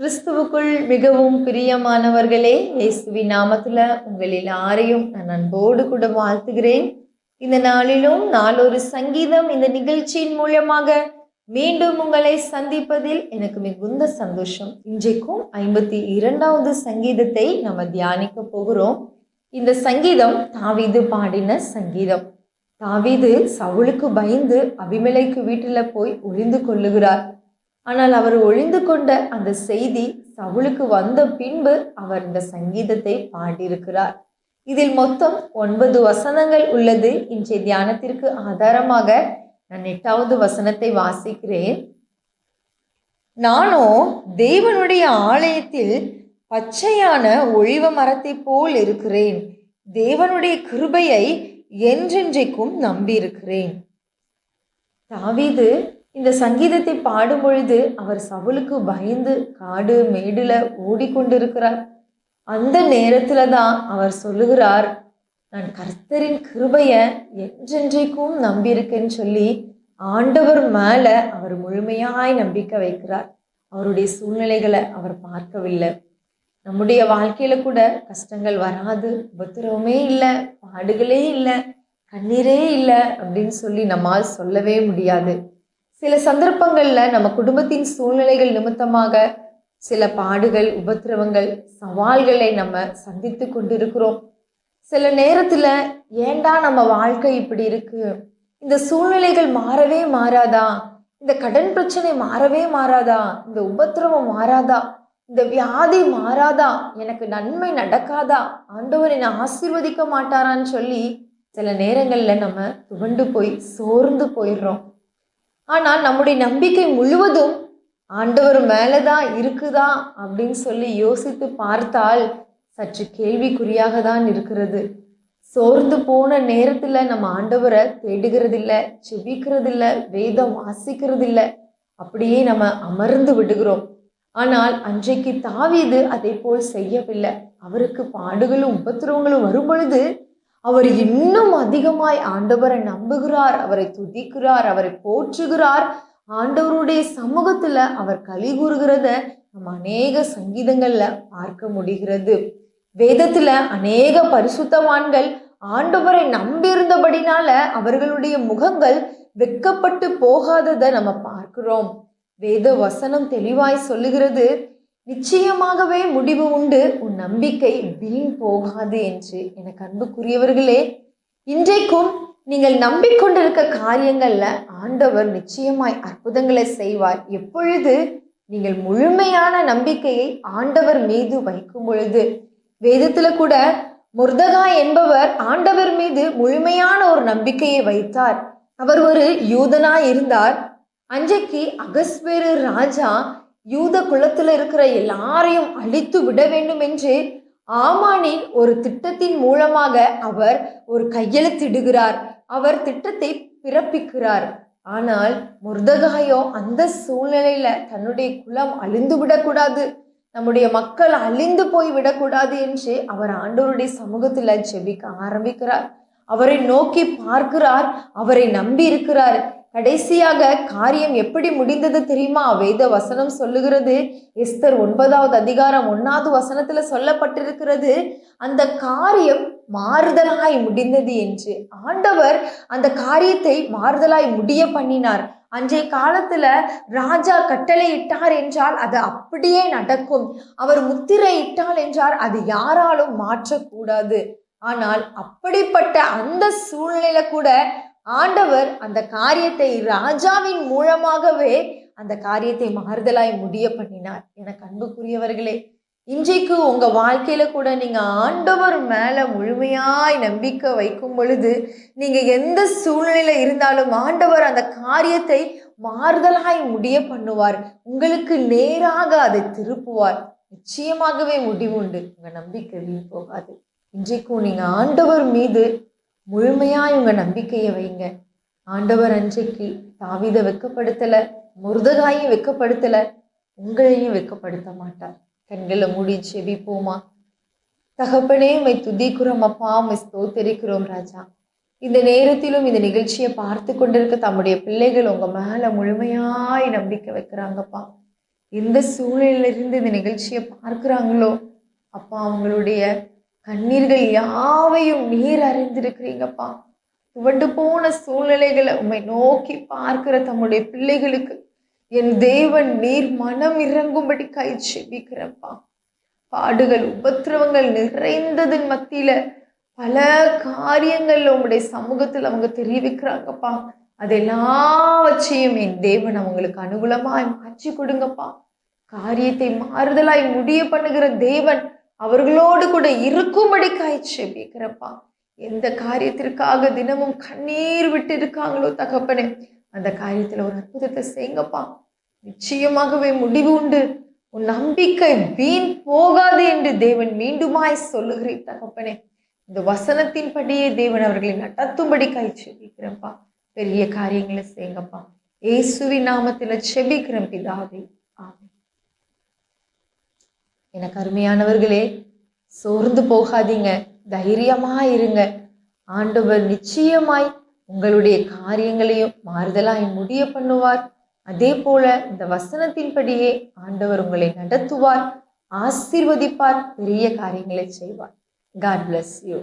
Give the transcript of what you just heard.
கிறிஸ்துவுக்குள் மிகவும் பிரியமானவர்களே இயேசுவின் நாமத்துல உங்கள் எல்லாரையும் நான் அன்போடு கூட வாழ்த்துகிறேன். இந்த நாளிலும் நாளொரு சங்கீதம் இந்த நிகழ்ச்சியின் மூலமாக மீண்டும் உங்களை சந்திப்பதில் எனக்கு மிகுந்த சந்தோஷம். இன்றைக்கும் ஐம்பத்தி இரண்டாவது சங்கீதத்தை நம்ம தியானிக்க போகிறோம். இந்த சங்கீதம் தாவிது பாடின சங்கீதம். தாவீது சவுளுக்கு பயந்து அபிமலைக்கு வீட்டில் போய் ஒளிந்து கொள்ளுகிறார். ஆனால் அவர் ஒளிந்து கொண்ட அந்த செய்தி சவுளுக்கு வந்த பின்பு அவர் இந்த சங்கீதத்தை பாடியிருக்கிறார். இதில் மொத்தம் ஒன்பது வசனங்கள் உள்ளது. இன்றைய தியானத்திற்கு ஆதாரமாக நான் எட்டாவது வசனத்தை வாசிக்கிறேன். நானோ தேவனுடைய ஆலயத்தில் பச்சையான ஒழிவ மரத்தை போல் இருக்கிறேன். தேவனுடைய கிருபையை என்றென்றைக்கும் நம்பியிருக்கிறேன். தாவீது இந்த சங்கீதத்தை பாடும் பொழுது அவர் சவுலுக்கு பயந்து காடு மேடுல ஓடிக்கொண்டிருக்கிறார். அந்த நேரத்துல தான் அவர் சொல்லுகிறார் நான் கர்த்தரின் கிருபைய என்றென்றைக்கும் நம்பியிருக்கேன்னு சொல்லி ஆண்டவர் மேல அவர் முழுமையாய் நம்பிக்கை வைக்கிறார். அவருடைய சூழ்நிலைகளை அவர் பார்க்கவில்லை. நம்முடைய வாழ்க்கையில கூட கஷ்டங்கள் வராது உபத்திரவமே இல்லை பாடுகளே இல்லை கண்ணீரே இல்லை அப்படின்னு சொல்லி நம்மால் சொல்லவே முடியாது. சில சந்தர்ப்பங்கள்ல நம்ம குடும்பத்தின் சூழ்நிலைகள் நிமித்தமாக சில பாடுகள் உபத்திரவங்கள் சவால்களை நம்ம சந்தித்து கொண்டிருக்கிறோம். சில நேரத்துல ஏண்டா நம்ம வாழ்க்கை இப்படி இருக்கு? இந்த சூழ்நிலைகள் மாறவே மாறாதா? இந்த கடன் பிரச்சனை மாறவே மாறாதா? இந்த உபத்திரவம் மாறாதா? இந்த வியாதி மாறாதா? எனக்கு நன்மை நடக்காதா? ஆண்டவர் என்னை ஆசீர்வதிக்க மாட்டாரான்னு சொல்லி சில நேரங்களில் நம்ம துவண்டு போய் சோர்ந்து போயிடுறோம். ஆனால் நம்முடைய நம்பிக்கை முழுவதும் ஆண்டவர் மேலே தான் இருக்குதா அப்படின்னு சொல்லி யோசித்து பார்த்தால் சற்று கேள்விக்குறியாக தான் இருக்கிறது. சோர்ந்து போன நேரத்தில் நம்ம ஆண்டவரை தேடுகிறதில்ல செபிக்கிறதில்ல வேதம் வாசிக்கிறதில்ல அப்படியே நம்ம அமர்ந்து விடுகிறோம். ஆனால் அன்றைக்கு தாவீது அதை போல் செய்யவில்லை. அவருக்கு பாடுகளும் உபத்திரவங்களும் வரும் பொழுது அவர் இன்னும் அதிகமாய் ஆண்டவரை நம்புகிறார் அவரை துதிக்கிறார் அவரை போற்றுகிறார். ஆண்டவருடைய சமூகத்துல அவர் கலி கூறுகிறத நம்ம அநேக சங்கீதங்கள்ல பார்க்க முடிகிறது. வேதத்துல அநேக பரிசுத்தவான்கள் ஆண்டவரை நம்பியிருந்தபடினால அவர்களுடைய முகங்கள் வெக்கப்பட்டு போகாததை நம்ம பார்க்கிறோம். வேத வசனம் தெளிவாய் சொல்லுகிறது நிச்சயமாகவே முடிவு உண்டு. உன் நம்பிக்கை வீண் போகாது என்று எனக்கு அன்புக்குரியவர்களே இன்றைக்கும் நீங்கள் நம்பிக்கொண்டிருக்க காரியங்கள்ல ஆண்டவர் நிச்சயமாய் அற்புதங்களை செய்வார். எப்பொழுது நீங்கள் முழுமையான நம்பிக்கையை ஆண்டவர் மீது வைக்கும் பொழுது? வேதத்துல கூட முர்தகா என்பவர் ஆண்டவர் மீது முழுமையான ஒரு நம்பிக்கையை வைத்தார். அவர் ஒரு யூதனா இருந்தார். அன்றைக்கு அகஸ்வேரு ராஜா யூத குலத்துல இருக்கிற எல்லாரையும் அழித்து விட வேண்டும் என்று ஆமானின் ஒரு திட்டத்தின் மூலமாக அவர் ஒரு கையெழுத்திடுகிறார். அவர் திட்டத்தை பிறப்பிக்கிறார். ஆனால் முர்தகாயோ அந்த சூழ்நிலையில தன்னுடைய குலம் அழிந்து விடக்கூடாது. நம்முடைய மக்கள் அழிந்து போய் விடக்கூடாது என்று அவர் ஆண்டோருடைய சமூகத்துல ஜெபிக்க ஆரம்பிக்கிறார். அவரை நோக்கி பார்க்கிறார். அவரை நம்பி இருக்கிறார். கடைசியாக காரியம் எப்படி முடிந்தது தெரியுமா? வேத வசனம் சொல்லுகிறது எஸ்தர் ஒன்பதாவது அதிகாரம் ஒன்னாவது வசனத்துல சொல்லப்பட்டிருக்கிறது அந்த காரியம் மாறுதலாய் முடிந்தது என்று. ஆண்டவர் அந்த காரியத்தை மாறுதலாய் முடிய பண்ணினார். அன்றைய காலத்துல ராஜா கட்டளை இட்டார் என்றால் அது அப்படியே நடக்கும். அவர் முத்திரை இட்டால் என்றால் அது யாராலும் மாற்றக்கூடாது. ஆனால் அப்படிப்பட்ட அந்த சூழ்நிலை கூட ஆண்டவர் அந்த காரியத்தை ராஜாவின் மூலமாகவே அந்த காரியத்தை மாறுதலாய் முடிய பண்ணினார். எனக்கு அன்புக்குரியவர்களே இன்றைக்கு உங்க வாழ்க்கையில கூட நீங்க ஆண்டவர் மேல முழுமையாய் நம்பிக்கை வைக்கும் பொழுது நீங்க எந்த சூழ்நிலையில இருந்தாலும் ஆண்டவர் அந்த காரியத்தை மாறுதலாய் முடிய பண்ணுவார். உங்களுக்கு நேராக அதை திருப்புவார். நிச்சயமாகவே முடிவுண்டு. உங்க நம்பிக்கை வீண் போகாது. இன்றைக்கும் நீங்க ஆண்டவர் மீது முழுமையாக இவங்க நம்பிக்கையை வைங்க. ஆண்டவர் அன்றைக்கு தாவிதை வெக்கப்படுத்தலை முருதகாயும் வெக்கப்படுத்தலை உங்களையும் வெக்கப்படுத்த மாட்டார். கண்களை மூடி செவிப்போமா தகப்பனே மை துதிக்கிறோம் அப்பா மை ஸ்தோத்தரிக்கிறோம் ராஜா. இந்த நேரத்திலும் இந்த நிகழ்ச்சியை பார்த்து கொண்டிருக்க தம்முடைய பிள்ளைகள் உங்கள் மேலே முழுமையாய் நம்பிக்கை வைக்கிறாங்கப்பா. எந்த சூழலிலிருந்து இந்த நிகழ்ச்சியை பார்க்குறாங்களோ அப்பா அவங்களுடைய கண்ணீர்கள் யாவையும் நீர் அறிந்திருக்கிறீங்கப்பா. துவண்டு போன சூழ்நிலைகளை உம்மை நோக்கி பார்க்கிற தம்முடைய பிள்ளைகளுக்கு என் தேவன் நீர் மனம் இறங்கும்படி கை செபிக்கிறப்பா. பாடுகள் உபத்திரவங்கள் நிறைந்ததன் மத்தியில பல காரியங்கள்ல உங்களுடைய சமூகத்தில் அவங்க தெரிவிக்கிறாங்கப்பா. அது எல்லாவற்றையும் என் தேவன் அவங்களுக்கு அனுகூலமாய் மாற்றி கொடுங்கப்பா. காரியத்தை மாறுதலாய் முடிய பண்ணுகிற தேவன் அவர்களோடு கூட இருக்கும்படிக்கு காய்ச்சி செபிக்கிறப்பா எந்த காரியத்திற்காக தினமும் கண்ணீர் விட்டு இருக்காங்களோ தகப்பனே அந்த காரியத்துல ஒரு அற்புதத்தை செய்யுங்கப்பா. நிச்சயமாகவே முடிவு உண்டு. உன் நம்பிக்கை வீண் போகாது என்று தேவன் மீண்டுமாய் சொல்லுகிறேன் தகப்பனே. இந்த வசனத்தின்படியே தேவன் அவர்களை நடத்தும்படி கை செபிக்கிறப்பா பெரிய காரியங்களை செய்யுங்கப்பா. ஏசுவி நாமத்துல செபிக்கிறேன் பிதாவே. ஆமாம் எனக்கு அருமையானவர்களே சோர்ந்து போகாதீங்க. தைரியமா இருங்க. ஆண்டவர் நிச்சயமாய் உங்களுடைய காரியங்களையும் மாறுதலாய் முடிய பண்ணுவார். அதே போல இந்த வசனத்தின்படியே ஆண்டவர் உங்களை நடத்துவார் ஆசீர்வதிப்பார் பெரிய காரியங்களை செய்வார். God bless you